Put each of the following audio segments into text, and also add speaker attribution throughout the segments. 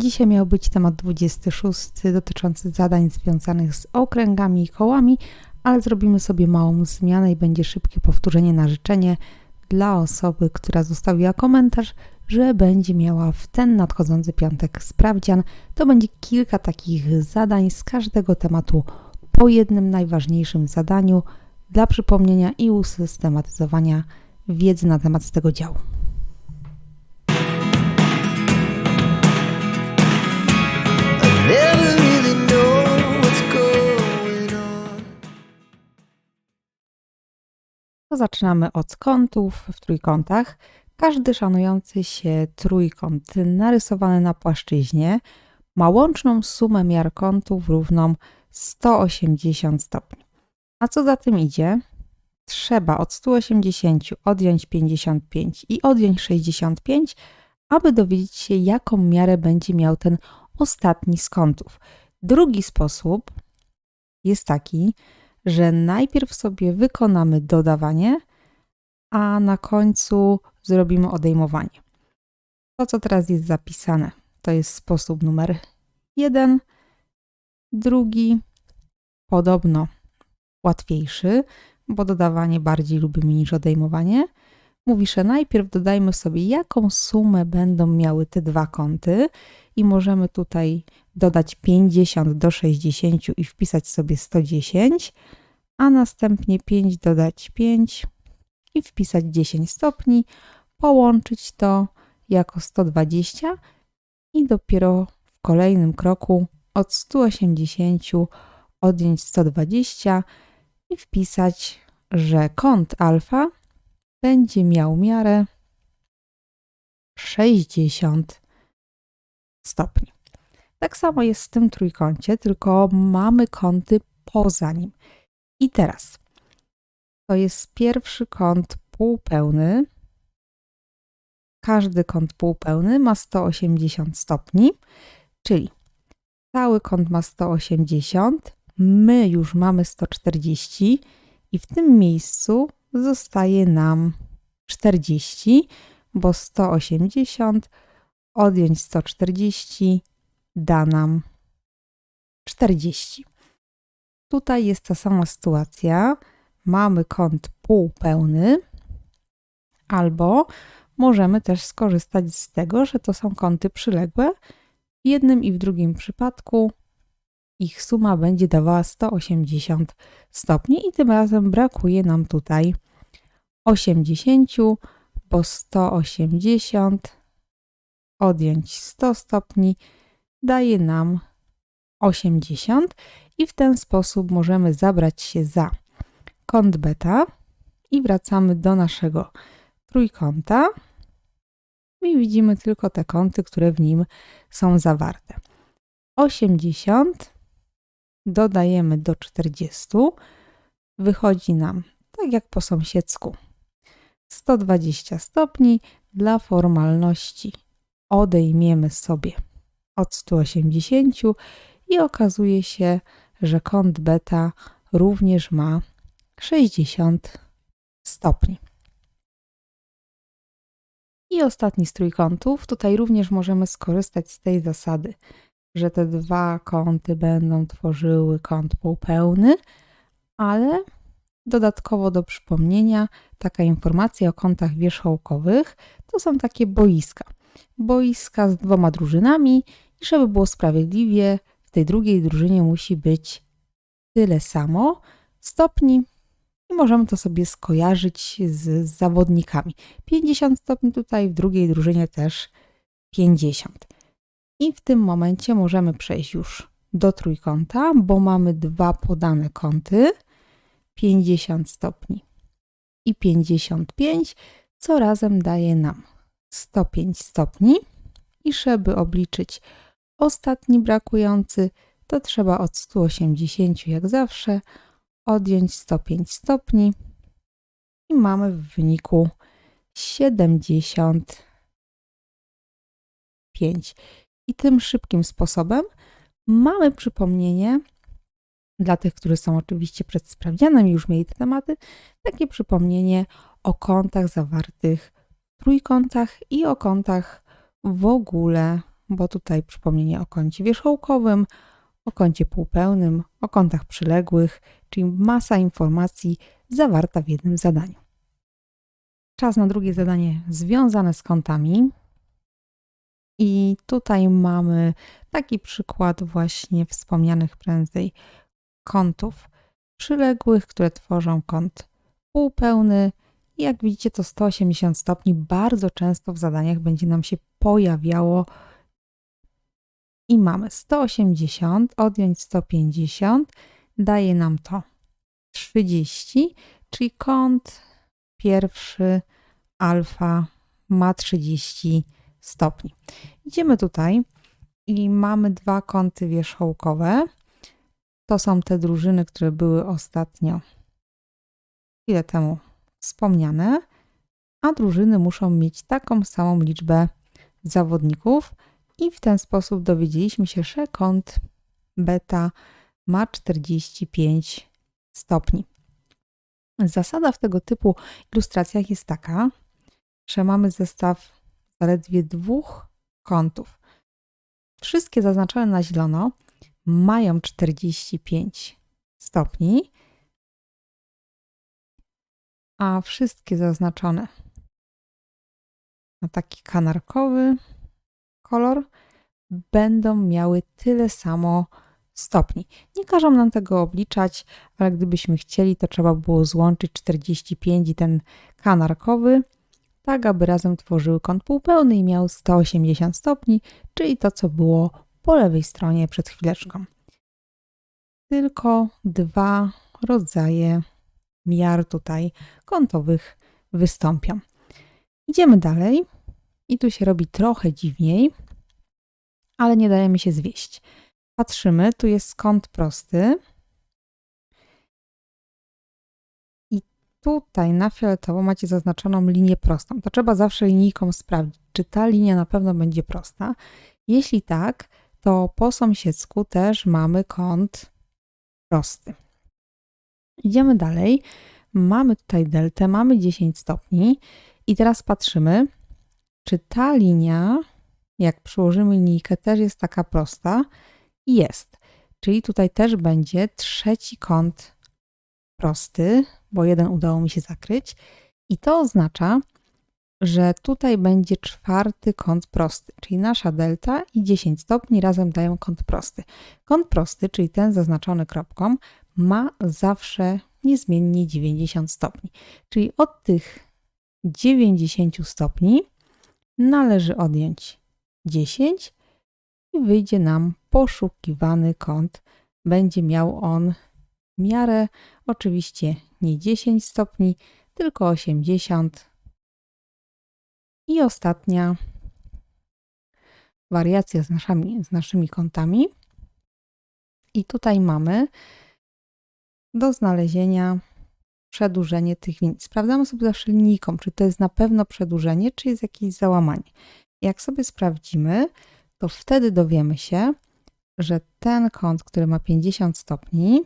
Speaker 1: Dzisiaj miał być temat 26 dotyczący zadań związanych z okręgami i kołami, ale zrobimy sobie małą zmianę i będzie szybkie powtórzenie na życzenie dla osoby, która zostawiła komentarz, że będzie miała w ten nadchodzący piątek sprawdzian. To będzie kilka takich zadań z każdego tematu po jednym najważniejszym zadaniu dla przypomnienia i usystematyzowania wiedzy na temat tego działu. To zaczynamy od kątów w trójkątach. Każdy szanujący się trójkąt narysowany na płaszczyźnie ma łączną sumę miar kątów równą 180 stopni. A co za tym idzie? Trzeba od 180 odjąć 55 i odjąć 65, aby dowiedzieć się, jaką miarę będzie miał ten ostatni z kątów. Drugi sposób jest taki, że najpierw sobie wykonamy dodawanie, a na końcu zrobimy odejmowanie. To, co teraz jest zapisane, to jest sposób numer jeden. Drugi, podobno łatwiejszy, bo dodawanie bardziej lubimy niż odejmowanie. Mówi, że najpierw dodajmy sobie, jaką sumę będą miały te dwa kąty, i możemy tutaj dodać 50 do 60 i wpisać sobie 110, a następnie 5 dodać 5 i wpisać 10 stopni, połączyć to jako 120 i dopiero w kolejnym kroku od 180 odjąć 120 i wpisać, że kąt alfa będzie miał miarę 60 stopni. Tak samo jest w tym trójkącie, tylko mamy kąty poza nim. I teraz to jest pierwszy kąt półpełny. Każdy kąt półpełny ma 180 stopni, czyli cały kąt ma 180, my już mamy 140 i w tym miejscu zostaje nam 40, bo 180 odjąć 140 da nam 40. Tutaj jest ta sama sytuacja. Mamy kąt półpełny, albo możemy też skorzystać z tego, że to są kąty przyległe. W jednym i w drugim przypadku ich suma będzie dawała 180 stopni i tym razem brakuje nam tutaj 80, bo 180 odjąć 100 stopni daje nam 80 i w ten sposób możemy zabrać się za kąt beta i wracamy do naszego trójkąta i widzimy tylko te kąty, które w nim są zawarte. 80 dodajemy do 40, wychodzi nam tak jak po sąsiedzku 120 stopni dla formalności odejmiemy sobie od 180 i okazuje się, że kąt beta również ma 60 stopni. I ostatni z trójkątów. Tutaj również możemy skorzystać z tej zasady, że te dwa kąty będą tworzyły kąt półpełny, ale dodatkowo do przypomnienia taka informacja o kątach wierzchołkowych to są takie boiska boiska z dwoma drużynami i żeby było sprawiedliwie, w tej drugiej drużynie musi być tyle samo stopni i możemy to sobie skojarzyć z, z zawodnikami. 50 stopni tutaj, w drugiej drużynie też 50. I w tym momencie możemy przejść już do trójkąta, bo mamy dwa podane kąty 50 stopni i 55, co razem daje nam 105 stopni i żeby obliczyć ostatni brakujący, to trzeba od 180 jak zawsze odjąć 105 stopni i mamy w wyniku 75. I tym szybkim sposobem mamy przypomnienie dla tych, którzy są oczywiście przed sprawdzianem i już mieli te tematy, takie przypomnienie o kątach zawartych trójkątach i o kątach w ogóle bo tutaj przypomnienie o kącie wierzchołkowym, o kącie półpełnym, o kątach przyległych, czyli masa informacji zawarta w jednym zadaniu. Czas na drugie zadanie związane z kątami. I tutaj mamy taki przykład właśnie wspomnianych prędzej kątów przyległych, które tworzą kąt półpełny. Jak widzicie, to 180 stopni bardzo często w zadaniach będzie nam się pojawiało. I mamy 180, odjąć 150, daje nam to 30, czyli kąt pierwszy alfa ma 30 stopni. Idziemy tutaj i mamy dwa kąty wierzchołkowe. To są te drużyny, które były ostatnio chwilę temu wspomniane, a drużyny muszą mieć taką samą liczbę zawodników i w ten sposób dowiedzieliśmy się, że kąt beta ma 45 stopni. Zasada w tego typu ilustracjach jest taka, że mamy zestaw zaledwie dwóch kątów. Wszystkie zaznaczone na zielono mają 45 stopni, a wszystkie zaznaczone na taki kanarkowy kolor będą miały tyle samo stopni. Nie każą nam tego obliczać, ale gdybyśmy chcieli, to trzeba było złączyć 45 i ten kanarkowy, tak aby razem tworzyły kąt półpełny i miał 180 stopni, czyli to, co było po lewej stronie przed chwileczką. Tylko dwa rodzaje miar tutaj kątowych wystąpią. Idziemy dalej i tu się robi trochę dziwniej, ale nie dajemy się zwieść. Patrzymy, tu jest kąt prosty. Tutaj na fioletowo macie zaznaczoną linię prostą. To trzeba zawsze linijką sprawdzić, czy ta linia na pewno będzie prosta. Jeśli tak, to po sąsiedzku też mamy kąt prosty. Idziemy dalej. Mamy tutaj deltę, mamy 10 stopni i teraz patrzymy, czy ta linia, jak przyłożymy linijkę, też jest taka prosta. Jest. Czyli tutaj też będzie trzeci kąt prosty, bo jeden udało mi się zakryć. I to oznacza, że tutaj będzie czwarty kąt prosty, czyli nasza delta i 10 stopni razem dają kąt prosty. Kąt prosty, czyli ten zaznaczony kropką, ma zawsze niezmiennie 90 stopni. Czyli od tych 90 stopni należy odjąć 10 i wyjdzie nam poszukiwany kąt. Będzie miał on miarę oczywiście nie 10 stopni, tylko 80. I ostatnia wariacja z naszymi, z naszymi kątami. I tutaj mamy do znalezienia przedłużenie tych linii. Sprawdzamy sobie zawsze linijką, czy to jest na pewno przedłużenie, czy jest jakieś załamanie. Jak sobie sprawdzimy, to wtedy dowiemy się, że ten kąt, który ma 50 stopni,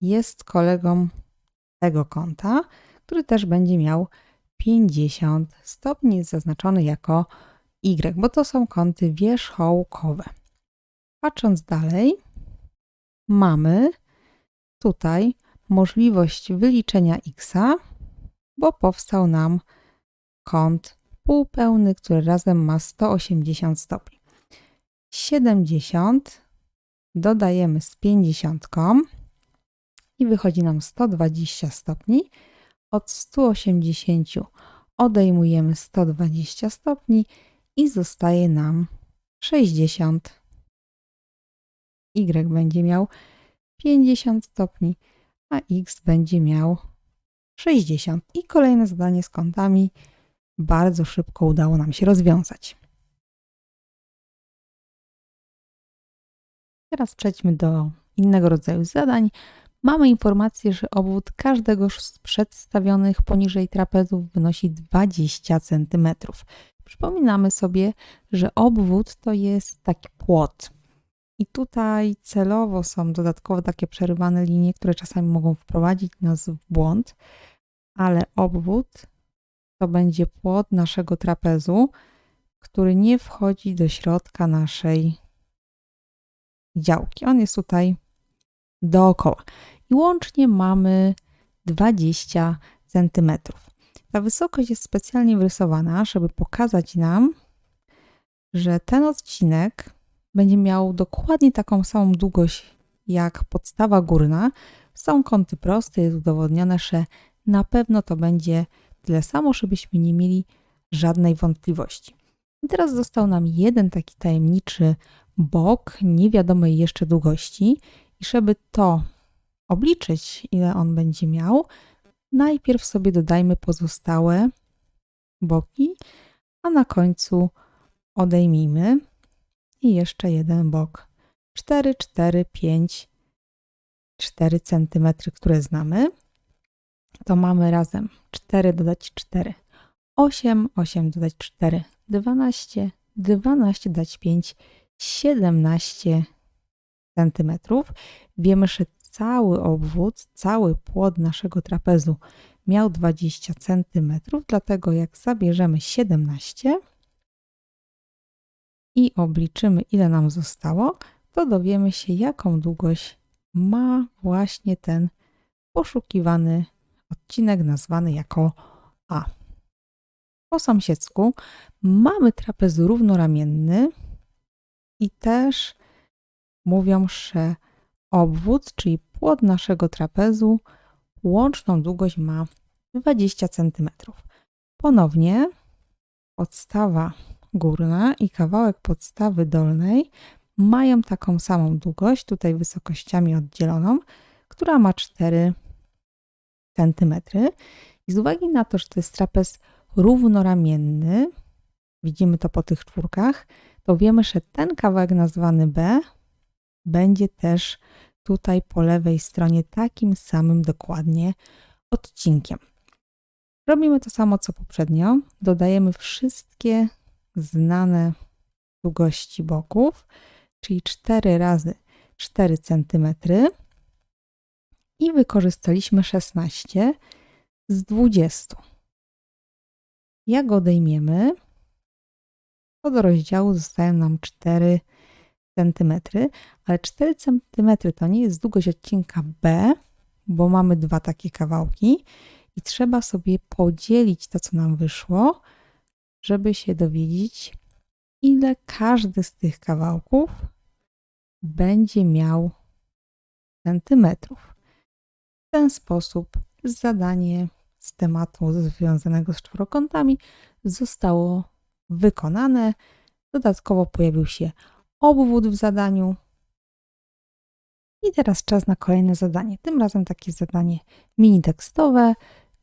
Speaker 1: jest kolegą tego kąta, który też będzie miał 50 stopni, jest zaznaczony jako Y, bo to są kąty wierzchołkowe. Patrząc dalej, mamy tutaj możliwość wyliczenia x, bo powstał nam kąt półpełny, który razem ma 180 stopni. 70 dodajemy z 50 i wychodzi nam 120 stopni. Od 180 odejmujemy 120 stopni i zostaje nam 60. Y będzie miał 50 stopni, a X będzie miał 60. I kolejne zadanie z kątami bardzo szybko udało nam się rozwiązać. Teraz przejdźmy do innego rodzaju zadań. Mamy informację, że obwód każdego z przedstawionych poniżej trapezów wynosi 20 cm. Przypominamy sobie, że obwód to jest taki płot. I tutaj celowo są dodatkowo takie przerywane linie, które czasami mogą wprowadzić nas w błąd, ale obwód to będzie płot naszego trapezu, który nie wchodzi do środka naszej działki. On jest tutaj dookoła. I łącznie mamy 20 cm. Ta wysokość jest specjalnie wyrysowana, żeby pokazać nam, że ten odcinek będzie miał dokładnie taką samą długość jak podstawa górna. Są kąty proste, jest udowodnione, że na pewno to będzie tyle samo, żebyśmy nie mieli żadnej wątpliwości. I teraz został nam jeden taki tajemniczy bok niewiadomej jeszcze długości i żeby to obliczyć, ile on będzie miał, najpierw sobie dodajmy pozostałe boki, a na końcu odejmijmy i jeszcze jeden bok. 4, 4, 5, 4 cm, które znamy. To mamy razem 4 dodać 4, 8, 8 dodać 4, 12, 12 dodać 5, 17 cm. Wiemy, że cały obwód, cały płot naszego trapezu miał 20 cm, dlatego jak zabierzemy 17 i obliczymy, ile nam zostało, to dowiemy się, jaką długość ma właśnie ten poszukiwany odcinek nazwany jako A. Po sąsiedzku mamy trapez równoramienny i też mówią, że obwód, czyli płot naszego trapezu, łączną długość ma 20 cm. Ponownie podstawa górna i kawałek podstawy dolnej mają taką samą długość, tutaj wysokościami oddzieloną, która ma 4 cm. I z uwagi na to, że to jest trapez równoramienny, widzimy to po tych czwórkach, to wiemy, że ten kawałek nazwany B będzie też tutaj po lewej stronie takim samym dokładnie odcinkiem. Robimy to samo co poprzednio. Dodajemy wszystkie znane długości boków, czyli 4 razy 4 cm i wykorzystaliśmy 16 z 20. Jak odejmiemy, to do rozdziału zostają nam 4 cm, ale 4 cm to nie jest długość odcinka B, bo mamy dwa takie kawałki i trzeba sobie podzielić to, co nam wyszło, żeby się dowiedzieć, ile każdy z tych kawałków będzie miał centymetrów. W ten sposób zadanie z tematu związanego z czworokątami zostało wykonane. Dodatkowo pojawił się obwód w zadaniu. I teraz czas na kolejne zadanie. Tym razem takie zadanie mini tekstowe,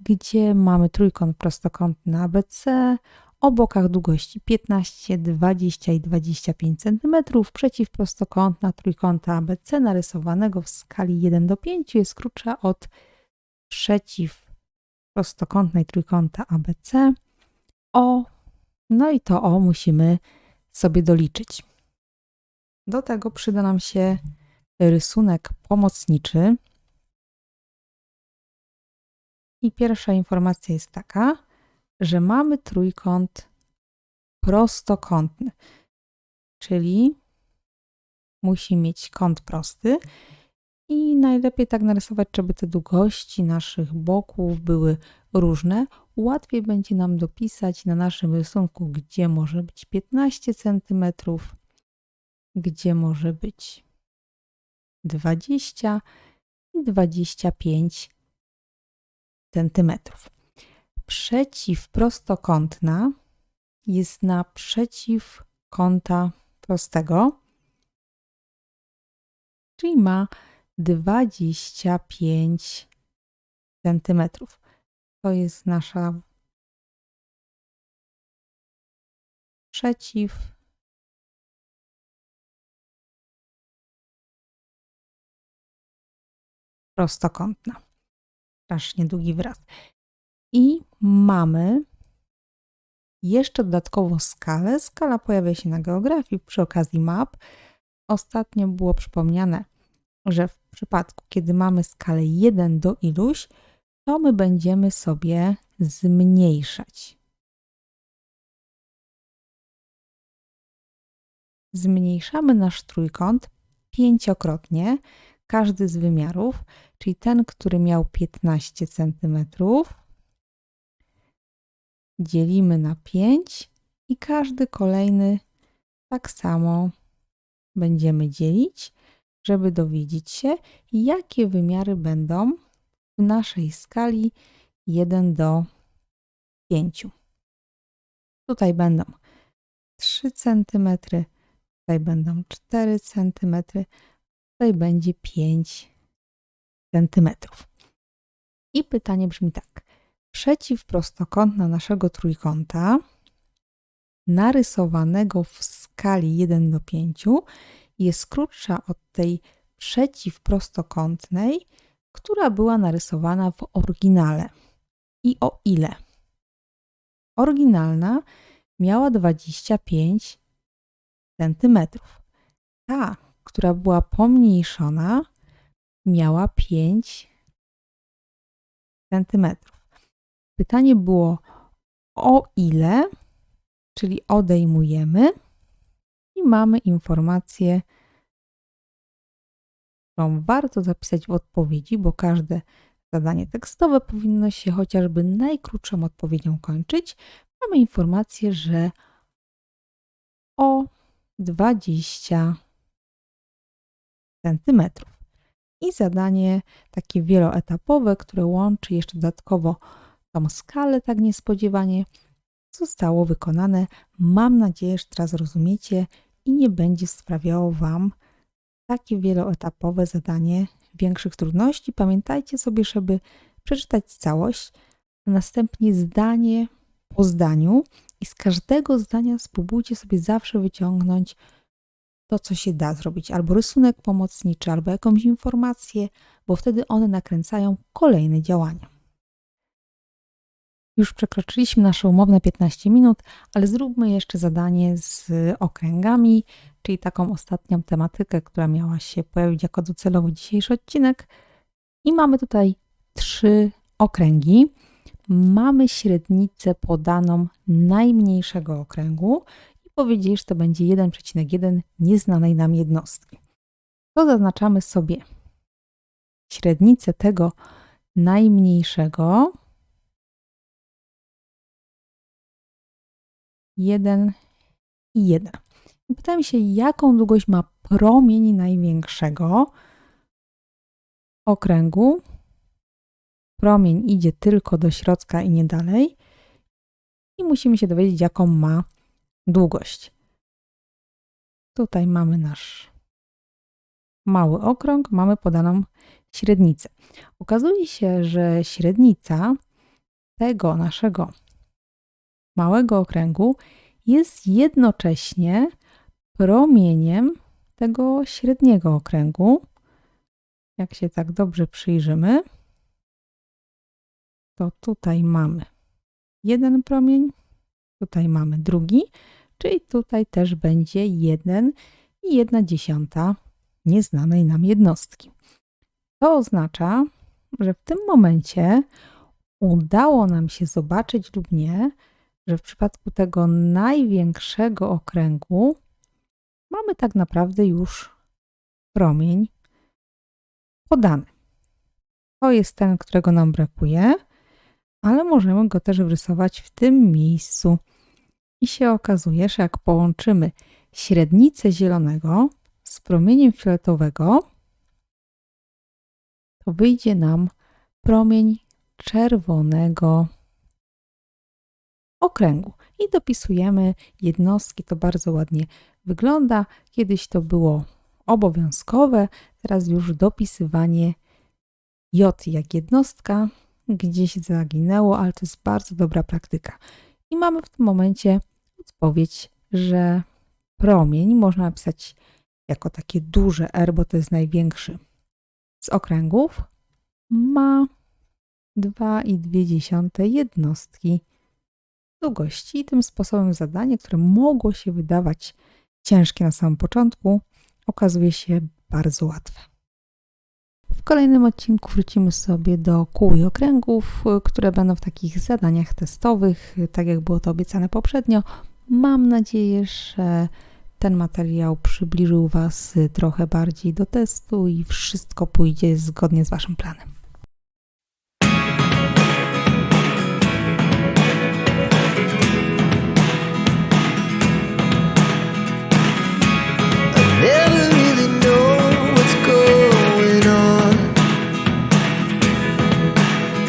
Speaker 1: gdzie mamy trójkąt prostokątny ABC o bokach długości 15, 20 i 25 cm. Przeciwprostokątna trójkąta ABC narysowanego w skali 1 do 5 jest krótsza od przeciwprostokątnej trójkąta ABC o, no i to o musimy sobie doliczyć. Do tego przyda nam się rysunek pomocniczy. I pierwsza informacja jest taka, że mamy trójkąt prostokątny, czyli musi mieć kąt prosty i najlepiej tak narysować, żeby te długości naszych boków były różne. Łatwiej będzie nam dopisać na naszym rysunku, gdzie może być 15 cm, gdzie może być 20 i 25 centymetrów przeciwprostokątna jest naprzeciw kąta prostego, czyli ma 25 centymetrów. To jest nasza przeciw prostokątna. Strasznie długi wyraz. I mamy jeszcze dodatkowo skalę. Skala pojawia się na geografii przy okazji map. Ostatnio było przypomniane, że w przypadku, kiedy mamy skalę 1 do iluś, to my będziemy sobie zmniejszać. zmniejszamy nasz trójkąt pięciokrotnie, każdy z wymiarów, czyli ten, który miał 15 cm, dzielimy na 5 i każdy kolejny tak samo będziemy dzielić, żeby dowiedzieć się, jakie wymiary będą w naszej skali 1 do 5. Tutaj będą 3 cm, tutaj będą 4 cm, tutaj będzie 5 cm. I pytanie brzmi tak. Przeciwprostokątna naszego trójkąta, narysowanego w skali 1 do 5, jest krótsza od tej przeciwprostokątnej, która była narysowana w oryginale. I o ile? Oryginalna miała 25 cm. Ta, która była pomniejszona, miała 5 cm. Pytanie było o ile, czyli odejmujemy i mamy informację, którą warto zapisać w odpowiedzi, bo każde zadanie tekstowe powinno się chociażby najkrótszą odpowiedzią kończyć. Mamy informację, że o 20 centymetrów. I zadanie takie wieloetapowe, które łączy jeszcze dodatkowo tą skalę tak niespodziewanie, zostało wykonane. Mam nadzieję, że teraz rozumiecie i nie będzie sprawiało Wam takie wieloetapowe zadanie większych trudności. Pamiętajcie sobie, żeby przeczytać całość, a następnie zdanie po zdaniu i z każdego zdania spróbujcie sobie zawsze wyciągnąć to, co się da zrobić, albo rysunek pomocniczy, albo jakąś informację, bo wtedy one nakręcają kolejne działania. Już przekroczyliśmy nasze umowne 15 minut, ale zróbmy jeszcze zadanie z okręgami, czyli taką ostatnią tematykę, która miała się pojawić jako docelowy dzisiejszy odcinek. I mamy tutaj trzy okręgi. Mamy średnicę podaną najmniejszego okręgu i powiedzieli, że to będzie 1,1 nieznanej nam jednostki. To zaznaczamy sobie średnicę tego najmniejszego 1 i 1. I pytamy się, jaką długość ma promień największego okręgu. Promień idzie tylko do środka i nie dalej. I musimy się dowiedzieć, jaką ma długość. Tutaj mamy nasz mały okrąg, mamy podaną średnicę. Okazuje się, że średnica tego naszego małego okręgu jest jednocześnie promieniem tego średniego okręgu. Jak się tak dobrze przyjrzymy, to tutaj mamy jeden promień, tutaj mamy drugi, czyli tutaj też będzie 1 i 1 dziesiąta nieznanej nam jednostki. To oznacza, że w tym momencie udało nam się zobaczyć lub nie, że w przypadku tego największego okręgu mamy tak naprawdę już promień podany. To jest ten, którego nam brakuje, ale możemy go też wrysować w tym miejscu. I się okazuje, że jak połączymy średnicę zielonego z promieniem fioletowego, to wyjdzie nam promień czerwonego okręgu i dopisujemy jednostki. To bardzo ładnie wygląda. Kiedyś to było obowiązkowe, teraz już dopisywanie J jak jednostka gdzieś zaginęło, ale to jest bardzo dobra praktyka. I mamy w tym momencie odpowiedź, że promień można napisać jako takie duże R, bo to jest największy z okręgów, ma 2,2 jednostki długości. I tym sposobem zadanie, które mogło się wydawać ciężkie na samym początku, okazuje się bardzo łatwe. W kolejnym odcinku wrócimy sobie do kół i okręgów, które będą w takich zadaniach testowych, tak jak było to obiecane poprzednio. Mam nadzieję, że ten materiał przybliżył Was trochę bardziej do testu i wszystko pójdzie zgodnie z Waszym planem.